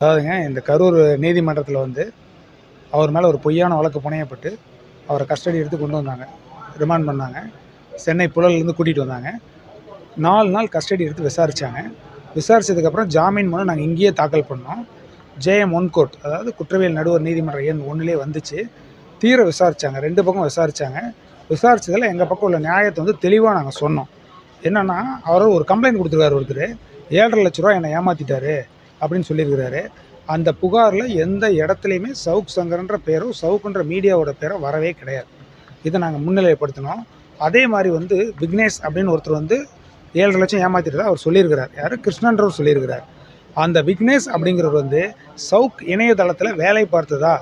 அதாவதுங்க இந்த கரூர் நீதிமன்றத்தில் வந்து அவர் மேலே ஒரு பொய்யான வழக்கு புனையப்பட்டு அவரை கஸ்டடி எடுத்து கொண்டு வந்தாங்க. ரிமாண்ட் பண்ணாங்க. சென்னை புழல்லேருந்து கூட்டிகிட்டு வந்தாங்க. நாலு நாள் கஸ்டடி எடுத்து விசாரித்தாங்க விசாரித்ததுக்கப்புறம் ஜாமீன் மனு நாங்கள் இங்கேயே தாக்கல் பண்ணோம். ஜேஎம் ஒன் கோர்ட் அதாவது குற்றவியல் நடுவர் நீதிமன்றம் எண் ஒன்றுலேயே வந்துச்சு. தீர விசாரித்தாங்க ரெண்டு பக்கம் விசாரித்தாங்க விசாரிச்சதில் எங்கள் பக்கம் உள்ள நியாயத்தை வந்து தெளிவாக நாங்கள் சொன்னோம். என்னென்னா அவர் ஒரு கம்ப்ளைண்ட் கொடுத்துருக்காரு ஒருத்தர். ஏழரை லட்ச ரூபா என்னை ஏமாற்றிட்டாரு அப்படின்னு சொல்லியிருக்கிறாரு. அந்த புகாரில் எந்த இடத்துலையுமே சவுக் சங்கர்ன்ற பேரோ சவுக்குன்ற மீடியாவோட பேரோ வரவே கிடையாது. இதை நாங்கள் முன்னிலைப்படுத்தினோம். அதே மாதிரி வந்து விக்னேஷ் அப்படின்னு ஒருத்தர் வந்து ஏழரை லட்சம் ஏமாத்திட்டதா அவர் சொல்லியிருக்கிறார். யார்? கிருஷ்ணன்றவர் சொல்லியிருக்கிறார். அந்த விக்னேஷ் அப்படிங்கிறவர் வந்து சவுக் இணையதளத்தில் வேலை பார்த்ததா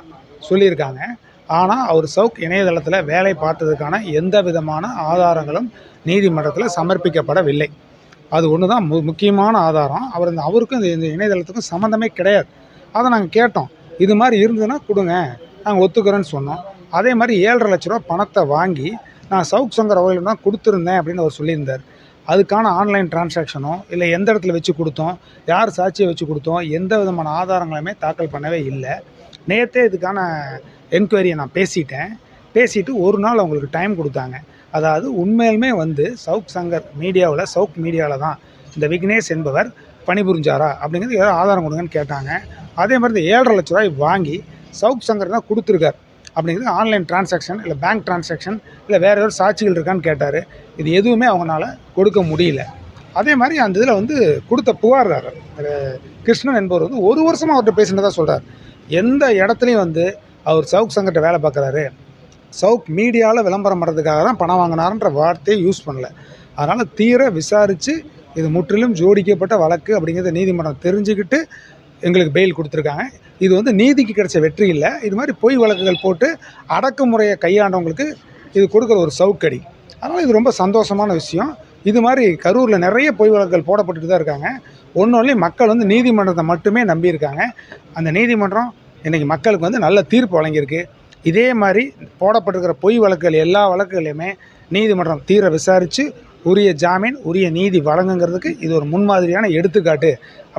சொல்லியிருக்காங்க. ஆனால் அவர் சவுக் இணையதளத்தில் வேலை பார்த்ததுக்கான எந்த விதமான ஆதாரங்களும் நீதிமன்றத்தில் சமர்ப்பிக்கப்படவில்லை. அது ஒன்று தான் மு முக்கியமான ஆதாரம். அவர் இந்த அவருக்கும் இந்த இந்த இணையதளத்துக்கும் சம்மந்தமே கிடையாது. அதை நாங்கள் கேட்டோம். இது மாதிரி இருந்ததுன்னா கொடுங்க. நாங்கள் ஒத்துக்கிறோன்னு சொன்னோம். அதே மாதிரி ஏழரை லட்ச ரூபா பணத்தை வாங்கி நான் சவுக் சங்கர் அவர்களிடம் தான் கொடுத்துருந்தேன் அப்படின்னு அவர் சொல்லியிருந்தார். அதுக்கான ஆன்லைன் டிரான்சாக்ஷனோ இல்லை எந்த இடத்துல வச்சு கொடுத்தோம் யார் சாட்சியை வச்சு கொடுத்தோம் எந்த விதமான ஆதாரங்களுமே தாக்கல் பண்ணவே இல்லை. நேற்றே இதுக்கான என்கொயரியை நான் பேசிட்டேன். பேசிட்டு ஒரு நாள் அவங்களுக்கு டைம் கொடுத்தாங்க. அதாவது உண்மையிலுமே வந்து சவுக் சங்கர் மீடியாவில் சவுக் மீடியாவில் தான் இந்த விக்னேஷ் என்பவர் பணிபுரிஞ்சாரா அப்படிங்கிறது ஏதாவது ஆதாரம் கொடுங்கன்னு கேட்டாங்க. அதே மாதிரி இந்த ஏழரை லட்ச ரூபாய் வாங்கி சவுக் சங்கர் தான் கொடுத்துருக்கார் அப்படிங்கிறது ஆன்லைன் டிரான்சாக்ஷன் இல்லை பேங்க் டிரான்சாக்ஷன் இல்லை வேறு ஏதாவது சாட்சிகள் இருக்கான்னு கேட்டார். இது எதுவுமே அவங்களால கொடுக்க முடியல. அதே மாதிரி அந்த இதில் வந்து கொடுத்த புகார்தாரர் கிருஷ்ணன் என்பவர் வந்து ஒரு வருஷமாக அவர்கிட்ட பேசினதான் சொல்கிறார் எந்த இடத்துலையும் வந்து அவர் சவுக் சங்கர்கிட்ட வேலை பார்க்குறாரு. சவுக் மீடியாவில் விளம்பரம் பண்ணுறதுக்காக தான் பணம் வாங்கினார்ன்ற வார்த்தையை யூஸ் பண்ணல. அதனால் தீர விசாரித்து இது முற்றிலும் ஜோடிக்கப்பட்ட வழக்கு அப்படிங்கிறத நீதிமன்றம் தெரிஞ்சுக்கிட்டு எங்களுக்கு பெயில் கொடுத்துருக்காங்க. இது வந்து நீதிக்கு கிடைச்ச வெற்றி இல்லை. இது மாதிரி பொய் வழக்குகள் போட்டு அடக்குமுறையை கையாண்டவங்களுக்கு இது கொடுக்குற ஒரு சவுக்கடி. அதனால் இது ரொம்ப சந்தோஷமான விஷயம். இது மாதிரி கரூரில் நிறைய பொய் வழக்குகள் போடப்பட்டுட்டு தான் இருக்காங்க. ஒன்று ஒன்லி மக்கள் வந்து நீதிமன்றத்தை மட்டுமே நம்பியிருக்காங்க. அந்த நீதிமன்றம் இன்றைக்கி மக்களுக்கு வந்து நல்ல தீர்ப்பு வழங்கியிருக்கு. இதே மாதிரி போடப்பட்டிருக்கிற பொய் வழக்குகள் எல்லா வழக்குகளையுமே நீதிமன்றம் தீர விசாரித்து உரிய ஜாமீன் உரிய நீதி வழங்குங்கிறதுக்கு இது ஒரு முன்மாதிரியான எடுத்துக்காட்டு.